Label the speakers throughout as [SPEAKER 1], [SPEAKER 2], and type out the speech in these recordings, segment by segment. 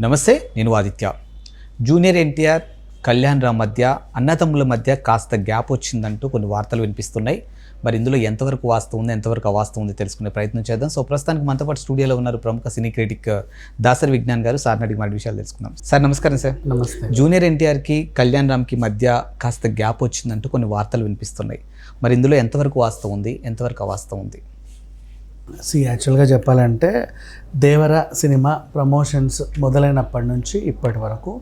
[SPEAKER 1] నమస్తే నేను Aditya. Junior NTR Kalyan Ram మధ్య అన్నతమ్ముల మధ్య కాస్త గ్యాప్ వచ్చిందంటూ కొన్ని వార్తలు వినిపిస్తున్నాయి. మరి ఇందులో ఎంతవరకు వాస్తవం ఉంది ఎంతవరకు అవాస్తవం ఉంది తెలుసుకునే ప్రయత్నం చేద్దాం. సో ప్రస్తుతానికి మనతో పాటు స్టూడియోలో ఉన్నారు ప్రముఖ సినీ క్రిటిక్ దాసరి విజ్ఞాన్ గారు. సార్ని అడిగి మరి విషయాలు తెలుసుకుందాం. సార్ నమస్కారం సార్.
[SPEAKER 2] నమస్తే.
[SPEAKER 1] జూనియర్ ఎన్టీఆర్కి కళ్యాణ్ రామ్కి మధ్య కాస్త గ్యాప్ వచ్చిందంటూ కొన్ని వార్తలు వినిపిస్తున్నాయి. మరి ఇందులో ఎంతవరకు వాస్తవం ఉంది ఎంతవరకు అవాస్తవం ఉంది?
[SPEAKER 2] సి యాక్చువల్గా చెప్పాలంటే దేవర సినిమా ప్రమోషన్స్ మొదలైనప్పటి నుంచి ఇప్పటి వరకు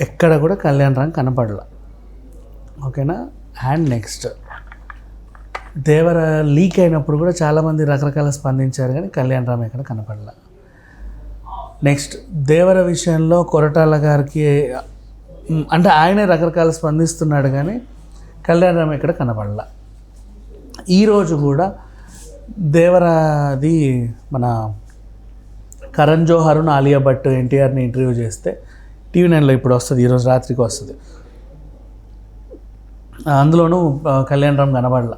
[SPEAKER 2] ఎక్కడ కూడా కళ్యాణ్ రామ్ కనపడల. ఓకేనా? And next. దేవర లీక్ అయినప్పుడు కూడా చాలామంది రకరకాల స్పందించారు కానీ కళ్యాణ్ రామ్ ఎక్కడ కనపడల. నెక్స్ట్ దేవర విషయంలో కొరటాల గారికి అంటే ఆయనే రకరకాల స్పందిస్తున్నాడు కానీ కళ్యాణ్ రామ్ ఎక్కడ కనపడల. ఈరోజు కూడా దేవరాది మన కరణ్ జోహర్ను ఆలియా భట్ ఎన్టీఆర్ని ఇంటర్వ్యూ చేస్తే టీవీ నైన్లో ఇప్పుడు వస్తుంది ఈరోజు రాత్రికి వస్తుంది. అందులోనూ కళ్యాణ్ రామ్ కనబడల.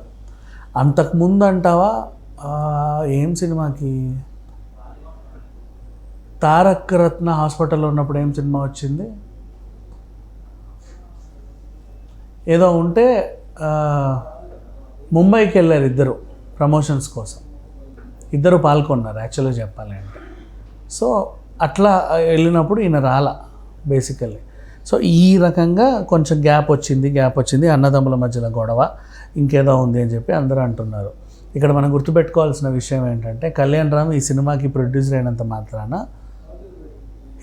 [SPEAKER 2] అంతకుముందు అంటావా? ఏం సినిమాకి? తారక్ రత్న హాస్పిటల్లో ఉన్నప్పుడు ఏం సినిమా వచ్చింది? ఏదో ఉంటే ముంబైకి వెళ్ళారు ఇద్దరు. ప్రమోషన్స్ కోసం. ఇద్దరు పాల్గొన్నారు యాక్చువల్గా చెప్పాలి అంటే సో అట్లా వెళ్ళినప్పుడు ఈయన రాల బేసికల్లీ. సో ఈ రకంగా కొంచెం గ్యాప్ వచ్చింది గ్యాప్ వచ్చింది. అన్నదమ్ముల మధ్యలో గొడవ ఇంకేదో ఉంది అని చెప్పి అందరూ అంటున్నారు. ఇక్కడ మనం గుర్తుపెట్టుకోవాల్సిన విషయం ఏంటంటే కళ్యాణ్ రామ్ ఈ సినిమాకి ప్రొడ్యూసర్ అయినంత మాత్రాన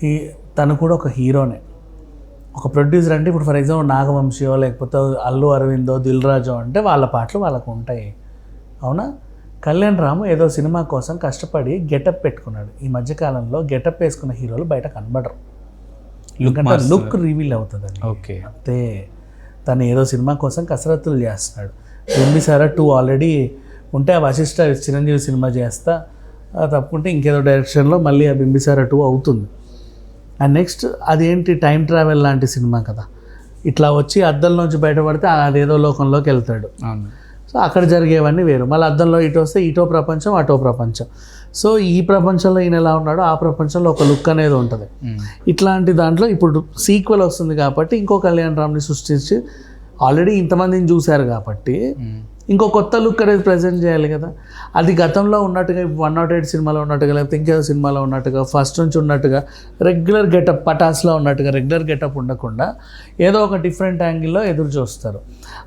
[SPEAKER 2] ఈ తను కూడా ఒక హీరోనే. ఒక ప్రొడ్యూసర్ అంటే ఇప్పుడు ఫర్ ఎగ్జాంపుల్ నాగవంశీయో లేకపోతే అల్లు అరవిందో దిల్ రాజో అంటే వాళ్ళ పాటలు వాళ్ళకు ఉంటాయి. అవునా? కళ్యాణ్ రాము ఏదో సినిమా కోసం కష్టపడి గెటప్ పెట్టుకున్నాడు. ఈ మధ్యకాలంలో గెటప్ వేసుకున్న హీరోలు బయట కనబడరు. ఎందుకంటే లుక్ రివీల్ అవుతుంది
[SPEAKER 1] ఓకే
[SPEAKER 2] అంతే. తను ఏదో సినిమా కోసం కసరత్తులు చేస్తున్నాడు. బింబిసారా టూ ఆల్రెడీ ఉంటే ఆ వశిష్ట చిరంజీవి సినిమా చేస్తా తప్పుకుంటే ఇంకేదో డైరెక్షన్లో మళ్ళీ ఆ బింబిసారా టూ అవుతుంది. అండ్ నెక్స్ట్ అదేంటి టైం ట్రావెల్ లాంటి సినిమా కదా. ఇట్లా వచ్చి అద్దంలోంచి బయటపడితే అదేదో లోకంలోకి వెళ్తాడు.
[SPEAKER 1] అవును.
[SPEAKER 2] సో అక్కడ జరిగేవన్నీ వేరు మళ్ళీ అద్దంలో ఇటు వస్తే ఇటో ప్రపంచం అటో ప్రపంచం సో ఈ ప్రపంచంలో ఈయన ఎలా ఉన్నాడో ఆ ప్రపంచంలో ఒక లుక్ అనేది ఉంటుంది.
[SPEAKER 1] ఇట్లాంటి
[SPEAKER 2] దాంట్లో ఇప్పుడు సీక్వెల్ వస్తుంది కాబట్టి ఇంకో కళ్యాణ్ రామ్ని సృష్టించి ఆల్రెడీ ఇంతమందిని చూశారు కాబట్టి. ఇంకో కొత్త లుక్ అనేది ప్రజెంట్ చేయాలి కదా. అది గతంలో ఉన్నట్టుగా వన్ నాట్ ఎయిట్ సినిమాలో ఉన్నట్టుగా లేకపోతే ఇంకేదో సినిమాలో ఉన్నట్టుగా ఫస్ట్ నుంచి ఉన్నట్టుగా రెగ్యులర్ గెటప్ పటాస్లో ఉన్నట్టుగా రెగ్యులర్ గెటప్ ఉండకుండా ఏదో ఒక డిఫరెంట్ యాంగిల్లో ఎదురు చూస్తారు.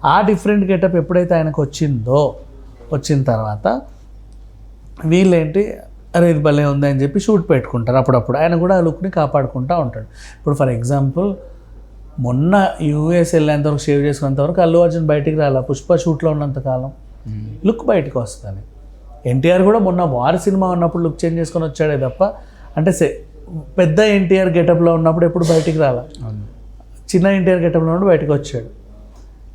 [SPEAKER 2] ఆ డిఫరెంట్ గెటప్ ఎప్పుడైతే ఆయనకు వచ్చిందో వచ్చిన తర్వాత వీళ్ళేంటి అరే ఇది భలే ఉంది అని చెప్పి షూట్ పెట్టుకుంటారు అప్పుడప్పుడు. ఆయన కూడా ఆ లుక్ని కాపాడుకుంటూ ఉంటాడు. ఇప్పుడు ఫర్ ఎగ్జాంపుల్ మొన్న యూఎస్ వెళ్ళేంతవరకు షేవ్ చేసుకున్నంతవరకు అల్లు అర్జున్ బయటికి రాల. పుష్ప షూట్లో ఉన్నంతకాలం. లుక్ బయటకు వస్తుంది. ఎన్టీఆర్ కూడా మొన్న వారి సినిమా ఉన్నప్పుడు లుక్ చేంజ్ చేసుకొని వచ్చాడే తప్ప అంటే సే పెద్ద ఎన్టీఆర్ గెటప్లో ఉన్నప్పుడు ఎప్పుడు బయటికి రాల. చిన్న ఎన్టీఆర్ గెటప్లో ఉన్నప్పుడు బయటకు వచ్చాడు.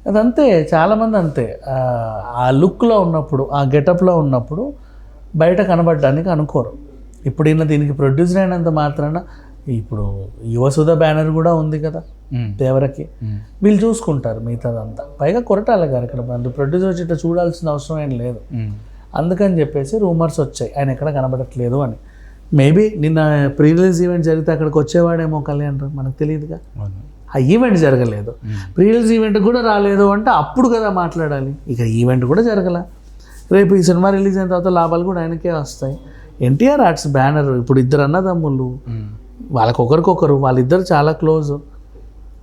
[SPEAKER 2] అదంతే చాలామంది అంతే. ఆ, ఆ లుక్లో ఉన్నప్పుడు ఆ గెటప్లో ఉన్నప్పుడు బయట కనబడడానికి అనుకోరు. ఇప్పుడు ఈయన దీనికి ప్రొడ్యూసర్ అయినంత మాత్రాన ఇప్పుడు యువసుధ బ్యానర్ కూడా ఉంది కదా. దేవరకి. వీళ్ళు చూసుకుంటారు మిగతాదంతా. పైగా కొరటాల గారు ఇక్కడ మన ప్రొడ్యూసర్ వచ్చి ఇట్లా చూడాల్సిన అవసరం ఏం లేదు. అందుకని చెప్పేసి రూమర్స్ వచ్చాయి. ఆయన ఎక్కడ కనబడట్లేదు అని. మేబీ నిన్న ప్రీ రిలీజ్ ఈవెంట్ జరిగితే అక్కడికి వచ్చేవాడేమో కళ్యాణ్ మనకు తెలియదుగా. ఆ ఈవెంట్ జరగలేదు. ప్రీ రిలీజ్ ఈవెంట్ కూడా రాలేదు అంటే అప్పుడు కదా మాట్లాడాలి. ఇక ఈవెంట్ కూడా జరగల. రేపు ఈ సినిమా రిలీజ్ అయిన తర్వాత లాభాలు కూడా ఆయనకే వస్తాయి. ఎన్టీఆర్ ఆర్ట్స్ బ్యానర్ ఇప్పుడు ఇద్దరు అన్నదమ్ములు.
[SPEAKER 1] మ్మ్.
[SPEAKER 2] వాళ్ళకొకరికొకరు వాళ్ళిద్దరు చాలా క్లోజ్.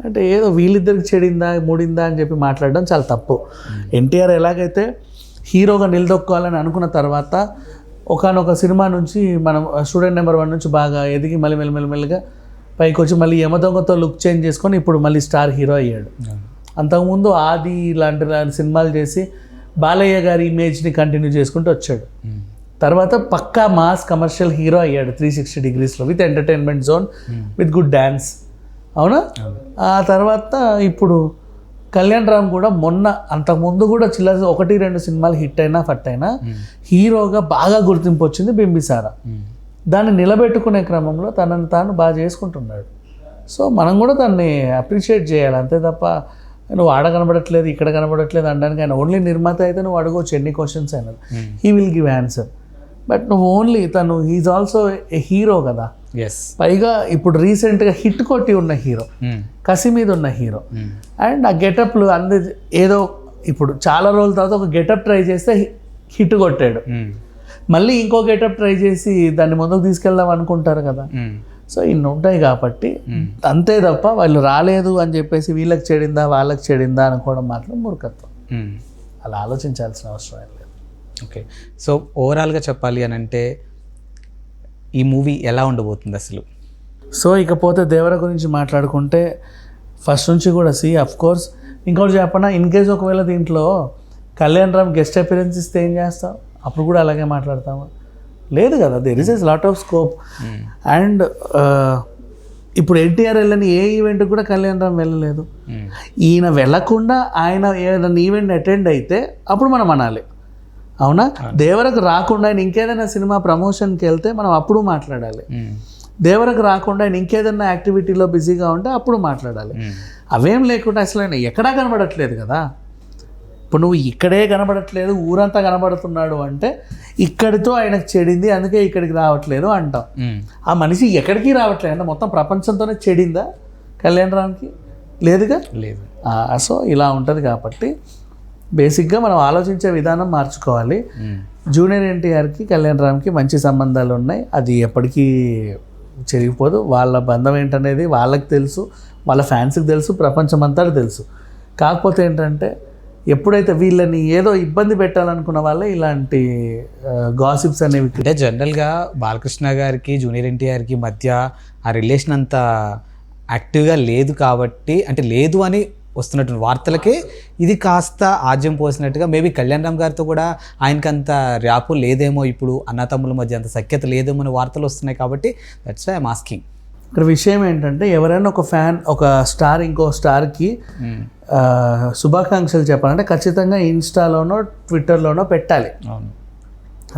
[SPEAKER 2] అంటే ఏదో వీళ్ళిద్దరికి చెడిందా మూడిందా అని చెప్పి మాట్లాడడం చాలా తప్పు. ఎన్టీఆర్ ఎలాగైతే హీరోగా నిలదొక్కోవాలని అనుకున్న తర్వాత ఒకనొక సినిమా నుంచి మనం స్టూడెంట్ నెంబర్ వన్ నుంచి బాగా ఎదిగి మళ్ళీ మెల్లి మెల్లిమెల్లిగా పైకి వచ్చి మళ్ళీ యమదొంగతో లుక్ చేంజ్ చేసుకొని ఇప్పుడు మళ్ళీ స్టార్ హీరో అయ్యాడు. అంతకుముందు ఆది ఇలాంటి లాంటి సినిమాలు చేసి బాలయ్య గారి ఇమేజ్ని కంటిన్యూ చేసుకుంటూ వచ్చాడు. తర్వాత పక్కా మాస్ కమర్షియల్ హీరో అయ్యాడు three sixty డిగ్రీస్లో with entertainment zone with good dance అవునా. ఆ తర్వాత ఇప్పుడు కళ్యాణ్ రామ్ కూడా మొన్న అంతకుముందు కూడా చిల్లర ఒకటి రెండు సినిమాలు హిట్ అయినా ఫట్ అయినా
[SPEAKER 1] మ్మ్.
[SPEAKER 2] హీరోగా బాగా గుర్తింపు వచ్చింది బింబిసారా
[SPEAKER 1] మ్మ్.
[SPEAKER 2] దాన్ని నిలబెట్టుకునే క్రమంలో తనని తాను బాగా చేసుకుంటున్నాడు సో మనం కూడా దాన్ని అప్రిషియేట్ చేయాలి అంతే తప్ప నువ్వు ఆడ కనబడట్లేదు ఇక్కడ కనబడట్లేదు అనడానికి ఆయన ఓన్లీ నిర్మాత అయితే నువ్వు అడగవచ్చు ఎన్ని క్వశ్చన్స్ అయినా. He will give answer but నువ్వు ఓన్లీ తను హీజ్ ఆల్సో ఏ హీరో కదా.
[SPEAKER 1] ఎస్
[SPEAKER 2] పైగా ఇప్పుడు రీసెంట్గా హిట్ కొట్టి ఉన్న హీరో కసి మీద ఉన్న హీరో అండ్ ఆ గెటప్లు అంది ఏదో ఇప్పుడు చాలా రోజుల తర్వాత ఒక గెటప్ ట్రై చేస్తే హిట్ కొట్టాడు. మళ్ళీ ఇంకో గెటప్ ట్రై చేసి దాన్ని ముందుకు తీసుకెళ్దాం అనుకుంటారు కదా. సో ఇన్ని ఉంటాయి కాబట్టి అంతే తప్ప వాళ్ళు రాలేదు అని చెప్పేసి వీళ్ళకి చెడిందా వాళ్ళకి చెడిందా అనుకోవడం మాత్రం మూర్ఖత్వం. అలా ఆలోచించాల్సిన అవసరం
[SPEAKER 1] ఓకే సో ఓవరాల్గా చెప్పాలి అని అంటే ఈ మూవీ ఎలా ఉండబోతుంది అసలు?
[SPEAKER 2] సో ఇకపోతే దేవర గురించి మాట్లాడుకుంటే ఫస్ట్ నుంచి కూడా సి అఫ్ కోర్స్ ఇంకోటి చెప్పనా ఇన్ కేస్ ఒకవేళ దీంట్లో కళ్యాణ్ రామ్ గెస్ట్ అపిరెన్స్ ఇస్తే ఏం చేస్తాం అప్పుడు కూడా అలాగే మాట్లాడతామా. లేదు కదా there is as lot of scope and ఇప్పుడు ఎన్టీఆర్ వెళ్ళని ఏ ఈవెంట్ కూడా కళ్యాణ్ రామ్ వెళ్ళలేదు. ఈయన వెళ్ళకుండా ఆయన ఏదైనా ఈవెంట్ అటెండ్ అయితే అప్పుడు మనం అనాలి. అవునా? దేవరకు రాకుండా ఆయన ఇంకేదైనా సినిమా ప్రమోషన్కి వెళ్తే మనం అప్పుడు మాట్లాడాలి. దేవరకు రాకుండా ఆయన ఇంకేదైనా యాక్టివిటీలో బిజీగా ఉంటే అప్పుడు మాట్లాడాలి. అవేం లేకుండా అసలు ఆయన ఎక్కడా కనబడట్లేదు కదా. ఇప్పుడు నువ్వు ఇక్కడే కనబడట్లేదు ఊరంతా కనబడుతున్నాడు అంటే ఇక్కడితో ఆయనకు చెడింది అందుకే ఇక్కడికి రావట్లేదు అంటాం. ఆ మనిషి ఎక్కడికి రావట్లేదు అంటే మొత్తం ప్రపంచంతోనే చెడిందా కళ్యాణ్ రామ్కి? లేదుగా?
[SPEAKER 1] లేదు.
[SPEAKER 2] సో ఇలా ఉంటుంది కాబట్టి బేసిక్గా మనం ఆలోచించే విధానం మార్చుకోవాలి. జూనియర్ ఎన్టీఆర్కి కళ్యాణ్ రామ్కి మంచి సంబంధాలు ఉన్నాయి. అది ఎప్పటికీ చెరిగిపోదు. వాళ్ళ బంధం ఏంటనేది వాళ్ళకి తెలుసు. వాళ్ళ ఫ్యాన్స్కి తెలుసు. ప్రపంచమంతా తెలుసు. కాకపోతే ఏంటంటే ఎప్పుడైతే వీళ్ళని ఏదో ఇబ్బంది పెట్టాలనుకున్న వాళ్ళే ఇలాంటి గాసిప్స్ అనేవి
[SPEAKER 1] అంటే జనరల్గా బాలకృష్ణ గారికి జూనియర్ ఎన్టీఆర్కి మధ్య ఆ రిలేషన్ అంత యాక్టివ్గా లేదు కాబట్టి అంటే లేదు అని వస్తున్నటువంటి వార్తలకే ఇది కాస్త ఆజ్యం పోసినట్టుగా మేబీ కళ్యాణ్ రామ్ గారితో కూడా ఆయనకి అంత ర్యాపు లేదేమో ఇప్పుడు అన్నతమ్ముల మధ్య అంత సఖ్యత లేదేమో అని వార్తలు వస్తున్నాయి కాబట్టి దట్స్ వై ఐమ్ ఆస్కింగ్
[SPEAKER 2] ఇక్కడ విషయం ఏంటంటే ఎవరైనా ఒక ఫ్యాన్ ఒక స్టార్ ఇంకో స్టార్కి ఆ, శుభాకాంక్షలు చెప్పాలంటే ఖచ్చితంగా ఇన్స్టాలోనో ట్విట్టర్లోనో పెట్టాలి.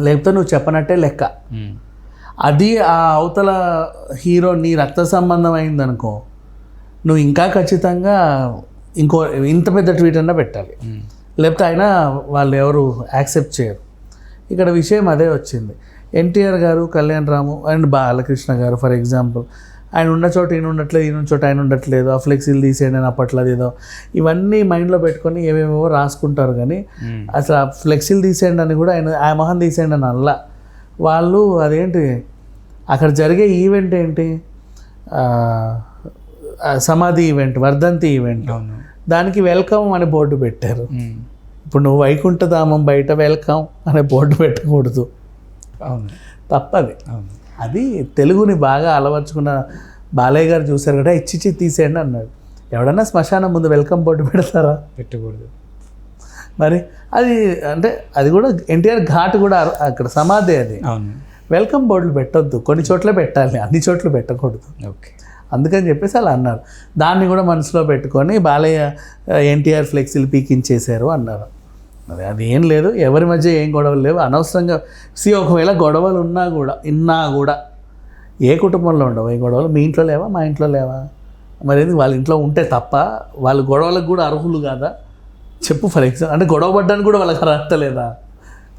[SPEAKER 2] లేకపోతే నువ్వు చెప్పనట్టే లెక్క. అది ఆ అవతల హీరో నీ రక్త సంబంధం అయిందనుకో నువ్వు ఇంకా ఖచ్చితంగా ఇంకో ఇంత పెద్ద ట్వీట్ అన్నా పెట్టాలి. లేకపోతే అయినా వాళ్ళు ఎవరు యాక్సెప్ట్ చేయరు. ఇక్కడ విషయం అదే వచ్చింది. ఎన్టీఆర్ గారు కళ్యాణ్ రాము అండ్ బాలకృష్ణ గారు ఫర్ ఎగ్జాంపుల్ ఆయన ఉన్న చోట ఈయన ఉండట్లేదు ఈయన చోట ఆయన ఉండట్లేదు ఆ ఫ్లెక్సీలు తీసేయండి అని అప్పట్లో అదేదో. ఇవన్నీ మైండ్లో పెట్టుకొని ఏమేమో రాసుకుంటారు కానీ అసలు ఆ ఫ్లెక్సీలు తీసేయండి అని కూడా ఆయన ఆ మొహం తీసేయండి అని అల్లా వాళ్ళు అదేంటి అక్కడ జరిగే ఈవెంట్ ఏంటి? సమాధి ఈవెంట్ వర్ధంతి ఈవెంట్. దానికి వెల్కమ్ అనే బోర్డు పెట్టారు. ఇప్పుడు నువ్వు వైకుంఠధామం బయట వెల్కమ్ అనే బోర్డు పెట్టకూడదు.
[SPEAKER 1] అవును.
[SPEAKER 2] తప్పది. అది తెలుగుని బాగా అలవర్చుకున్న బాలయ్య గారు చూశారు కదా ఇచ్చిచ్చి తీసేయండి అన్నాడు. ఎవడన్నా శ్మశానం ముందు వెల్కమ్ బోర్డు పెడతారా?
[SPEAKER 1] పెట్టకూడదు.
[SPEAKER 2] మరి అది అంటే అది కూడా ఎన్టీఆర్ ఘాట్ కూడా అక్కడ సమాధి అది.
[SPEAKER 1] అవును.
[SPEAKER 2] వెల్కమ్ బోర్డులు పెట్టొద్దు. కొన్ని చోట్ల పెట్టాలి. అన్ని చోట్ల పెట్టకూడదు.
[SPEAKER 1] ఓకే.
[SPEAKER 2] అందుకని చెప్పేసి అలా అన్నారు. దాన్ని కూడా మనసులో పెట్టుకొని బాలయ్య ఎన్టీఆర్ ఫ్లెక్సీలు పీకించేశారు అన్నారు. అది అది ఏం లేదు ఎవరి మధ్య ఏం గొడవలు లేవు. అనవసరంగా సి ఒకవేళ గొడవలు ఉన్నా కూడా ఇన్నా కూడా ఏ కుటుంబంలో ఉండవు ఈ గొడవలు. మీ ఇంట్లో లేవా? మా ఇంట్లో లేవా? మరి ఎందుకు? వాళ్ళ ఇంట్లో ఉంటే తప్ప వాళ్ళు గొడవలకు కూడా అర్హులు కాదా? చెప్పు ఫర్ ఎగ్జాంపుల్ అంటే గొడవ పడ్డానికి కూడా వాళ్ళకి అర్హత లేదా?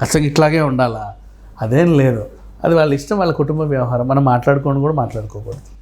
[SPEAKER 2] ఖచ్చితంగా ఇట్లాగే ఉండాలా? అదేం లేదు. అది వాళ్ళ ఇష్టం వాళ్ళ కుటుంబ వ్యవహారం. మనం మాట్లాడుకొని కూడా మాట్లాడుకోకూడదు.